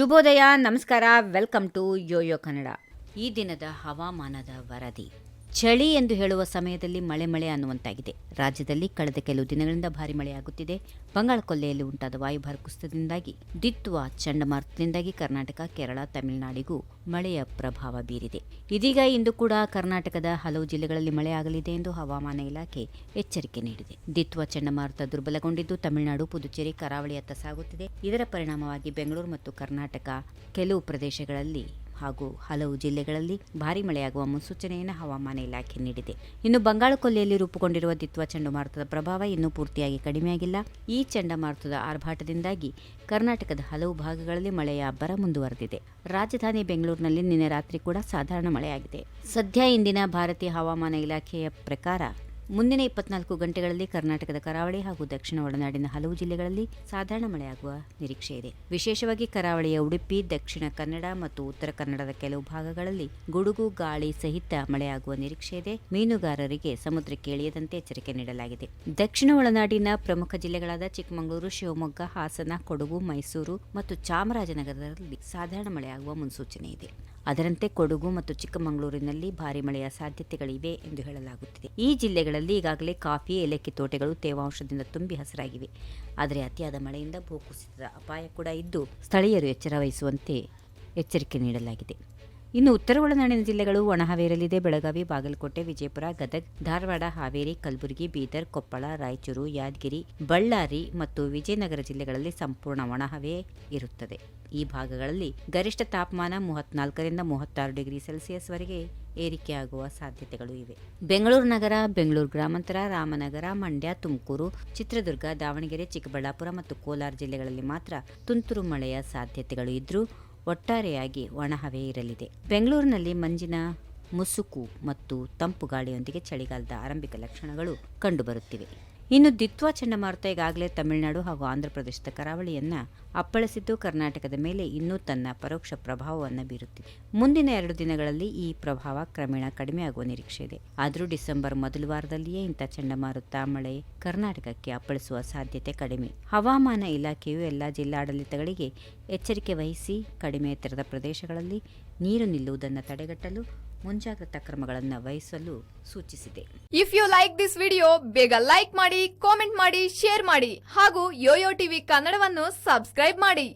ಶುಭೋದಯ ನಮಸ್ಕಾರ welcome to Yoyo Kannada. ಈ ದಿನದ ಹವಾಮಾನದ ವರದಿ. ಚಳಿ ಎಂದು ಹೇಳುವ ಸಮಯದಲ್ಲಿ ಮಳೆ ಮಳೆ ಅನ್ನುವಂತಾಗಿದೆ. ರಾಜ್ಯದಲ್ಲಿ ಕಳೆದ ಕೆಲವು ದಿನಗಳಿಂದ ಭಾರಿ ಮಳೆಯಾಗುತ್ತಿದೆ. ಬಂಗಾಳ ಕೊಲ್ಲೆಯಲ್ಲಿ ಉಂಟಾದ ವಾಯುಭಾರ ಕುಸಿತದಿಂದಾಗಿ ದಿತ್ವ ಚಂಡಮಾರುತದಿಂದಾಗಿ ಕರ್ನಾಟಕ, ಕೇರಳ, ತಮಿಳುನಾಡಿಗೂ ಮಳೆಯ ಪ್ರಭಾವ ಬೀರಿದೆ. ಇದೀಗ ಇಂದು ಕೂಡ ಕರ್ನಾಟಕದ ಹಲವು ಜಿಲ್ಲೆಗಳಲ್ಲಿ ಮಳೆಯಾಗಲಿದೆ ಎಂದು ಹವಾಮಾನ ಇಲಾಖೆ ಎಚ್ಚರಿಕೆ ನೀಡಿದೆ. ದಿತ್ವ ಚಂಡಮಾರುತ ದುರ್ಬಲಗೊಂಡಿದ್ದು ತಮಿಳುನಾಡು, ಪುದುಚೇರಿ ಕರಾವಳಿಯತ್ತ ಸಾಗುತ್ತಿದೆ. ಇದರ ಪರಿಣಾಮವಾಗಿ ಬೆಂಗಳೂರು ಮತ್ತು ಕರ್ನಾಟಕ ಕೆಲವು ಪ್ರದೇಶಗಳಲ್ಲಿ ಹಾಗೂ ಹಲವು ಜಿಲ್ಲೆಗಳಲ್ಲಿ ಭಾರಿ ಮಳೆಯಾಗುವ ಮುನ್ಸೂಚನೆಯನ್ನು ಹವಾಮಾನ ಇಲಾಖೆ ನೀಡಿದೆ. ಇನ್ನು ಬಂಗಾಳ ಕೊಲ್ಲಿಯಲ್ಲಿ ರೂಪುಗೊಂಡಿರುವ ದಿತ್ವ ಚಂಡಮಾರುತದ ಪ್ರಭಾವ ಇನ್ನೂ ಪೂರ್ತಿಯಾಗಿ ಕಡಿಮೆಯಾಗಿಲ್ಲ. ಈ ಚಂಡಮಾರುತದ ಆರ್ಭಾಟದಿಂದಾಗಿ ಕರ್ನಾಟಕದ ಹಲವು ಭಾಗಗಳಲ್ಲಿ ಮಳೆಯ ಅಬ್ಬರ ಮುಂದುವರೆದಿದೆ. ರಾಜಧಾನಿ ಬೆಂಗಳೂರಿನಲ್ಲಿ ನಿನ್ನೆ ರಾತ್ರಿ ಕೂಡ ಸಾಧಾರಣ ಮಳೆಯಾಗಿದೆ. ಸದ್ಯ ಇಂದಿನ ಭಾರತೀಯ ಹವಾಮಾನ ಇಲಾಖೆಯ ಪ್ರಕಾರ ಮುಂದಿನ ಇಪ್ಪತ್ನಾಲ್ಕು ಗಂಟೆಗಳಲ್ಲಿ ಕರ್ನಾಟಕದ ಕರಾವಳಿ ಹಾಗೂ ದಕ್ಷಿಣ ಒಳನಾಡಿನ ಹಲವು ಜಿಲ್ಲೆಗಳಲ್ಲಿ ಸಾಧಾರಣ ಮಳೆಯಾಗುವ ನಿರೀಕ್ಷೆ ಇದೆ. ವಿಶೇಷವಾಗಿ ಕರಾವಳಿಯ ಉಡುಪಿ, ದಕ್ಷಿಣ ಕನ್ನಡ ಮತ್ತು ಉತ್ತರ ಕನ್ನಡದ ಕೆಲವು ಭಾಗಗಳಲ್ಲಿ ಗುಡುಗು, ಗಾಳಿ ಸಹಿತ ಮಳೆಯಾಗುವ ನಿರೀಕ್ಷೆ ಇದೆ. ಮೀನುಗಾರರಿಗೆ ಸಮುದ್ರಕ್ಕೆ ಇಳಿಯದಂತೆ ಎಚ್ಚರಿಕೆ ನೀಡಲಾಗಿದೆ. ದಕ್ಷಿಣ ಒಳನಾಡಿನ ಪ್ರಮುಖ ಜಿಲ್ಲೆಗಳಾದ ಚಿಕ್ಕಮಗಳೂರು, ಶಿವಮೊಗ್ಗ, ಹಾಸನ, ಕೊಡಗು, ಮೈಸೂರು ಮತ್ತು ಚಾಮರಾಜನಗರದಲ್ಲಿ ಸಾಧಾರಣ ಮಳೆಯಾಗುವ ಮುನ್ಸೂಚನೆ ಇದೆ. ಅದರಂತೆ ಕೊಡಗು ಮತ್ತು ಚಿಕ್ಕಮಗಳೂರಿನಲ್ಲಿ ಭಾರಿ ಮಳೆಯ ಸಾಧ್ಯತೆಗಳಿವೆ ಎಂದು ಹೇಳಲಾಗುತ್ತಿದೆ. ಈ ಜಿಲ್ಲೆಗಳಲ್ಲಿ ಈಗಾಗಲೇ ಕಾಫಿ, ಏಲಕ್ಕಿ ತೋಟಗಳು ತೇವಾಂಶದಿಂದ ತುಂಬಿ ಹಸಿರಾಗಿವೆ. ಆದರೆ ಅತಿಯಾದ ಮಳೆಯಿಂದ ಭೂಕುಸಿತದ ಅಪಾಯ ಕೂಡ ಇದ್ದು, ಸ್ಥಳೀಯರು ಎಚ್ಚರ ವಹಿಸುವಂತೆ ಎಚ್ಚರಿಕೆ ನೀಡಲಾಗಿದೆ. ಇನ್ನು ಉತ್ತರ ಒಳನಾಡಿನ ಜಿಲ್ಲೆಗಳು ಒಣಹವೆ ಬೆಳಗಾವಿ, ಬಾಗಲಕೋಟೆ, ವಿಜಯಪುರ, ಗದಗ್, ಧಾರವಾಡ, ಹಾವೇರಿ, ಕಲಬುರಗಿ, ಬೀದರ್, ಕೊಪ್ಪಳ, ರಾಯಚೂರು, ಯಾದಗಿರಿ, ಬಳ್ಳಾರಿ ಮತ್ತು ವಿಜಯನಗರ ಜಿಲ್ಲೆಗಳಲ್ಲಿ ಸಂಪೂರ್ಣ ಒಣಹವೆ ಇರುತ್ತದೆ. ಈ ಭಾಗಗಳಲ್ಲಿ ಗರಿಷ್ಠ ತಾಪಮಾನ ಮೂವತ್ನಾಲ್ಕರಿಂದ ಮೂವತ್ತಾರು ಡಿಗ್ರಿ ಸೆಲ್ಸಿಯಸ್ವರೆಗೆ ಏರಿಕೆಯಾಗುವ ಸಾಧ್ಯತೆಗಳು ಇವೆ. ಬೆಂಗಳೂರು ನಗರ, ಬೆಂಗಳೂರು ಗ್ರಾಮಾಂತರ, ರಾಮನಗರ, ಮಂಡ್ಯ, ತುಮಕೂರು, ಚಿತ್ರದುರ್ಗ, ದಾವಣಗೆರೆ, ಚಿಕ್ಕಬಳ್ಳಾಪುರ ಮತ್ತು ಕೋಲಾರ ಜಿಲ್ಲೆಗಳಲ್ಲಿ ಮಾತ್ರ ತುಂತುರು ಮಳೆಯ ಸಾಧ್ಯತೆಗಳು ಇದ್ರೂ ಒಟ್ಟಾರೆಯಾಗಿ ಒಣಹವೆ ಇರಲಿದೆ. ಬೆಂಗಳೂರಿನಲ್ಲಿ ಮಂಜಿನ ಮುಸುಕು ಮತ್ತು ತಂಪು ಗಾಳಿಯೊಂದಿಗೆ ಚಳಿಗಾಲದ ಆರಂಭಿಕ ಲಕ್ಷಣಗಳು ಕಂಡುಬರುತ್ತಿವೆ. ಇನ್ನು ದಿತ್ವ ಚಂಡಮಾರುತ ಈಗಾಗಲೇ ತಮಿಳುನಾಡು ಹಾಗೂ ಆಂಧ್ರಪ್ರದೇಶದ ಕರಾವಳಿಯನ್ನು ಅಪ್ಪಳಿಸಿದ್ದು ಕರ್ನಾಟಕದ ಮೇಲೆ ಇನ್ನೂ ತನ್ನ ಪರೋಕ್ಷ ಪ್ರಭಾವವನ್ನು ಬೀರುತ್ತಿದೆ. ಮುಂದಿನ ಎರಡು ದಿನಗಳಲ್ಲಿ ಈ ಪ್ರಭಾವ ಕ್ರಮೇಣ ಕಡಿಮೆಯಾಗುವ ನಿರೀಕ್ಷೆ ಇದೆ. ಆದರೂ ಡಿಸೆಂಬರ್ ಮೊದಲ ವಾರದಲ್ಲಿಯೇ ಇಂಥ ಚಂಡಮಾರುತ ಮಳೆ ಕರ್ನಾಟಕಕ್ಕೆ ಅಪ್ಪಳಿಸುವ ಸಾಧ್ಯತೆ ಕಡಿಮೆ. ಹವಾಮಾನ ಇಲಾಖೆಯು ಎಲ್ಲ ಜಿಲ್ಲಾಡಳಿತಗಳಿಗೆ ಎಚ್ಚರಿಕೆ ವಹಿಸಿ ಕಡಿಮೆ ಎತ್ತರದ ಪ್ರದೇಶಗಳಲ್ಲಿ ನೀರು ನಿಲ್ಲುವುದನ್ನು ತಡೆಗಟ್ಟಲು ಮುಂಜಾಗ್ರತಾ ಕ್ರಮಗಳನ್ನು ವಹಿಸಲು ಸೂಚಿಸಿದೆ. If you like this video ಬೇಗ ಲೈಕ್ ಮಾಡಿ ಕಾಮೆಂಟ್ ಮಾಡಿ ಶೇರ್ ಮಾಡಿ ಹಾಗೂ ಯೋಯೋ ಟಿವಿ ಕನ್ನಡವನ್ನು ಸಬ್ಸ್ಕ್ರೈಬ್ ಮಾಡಿ.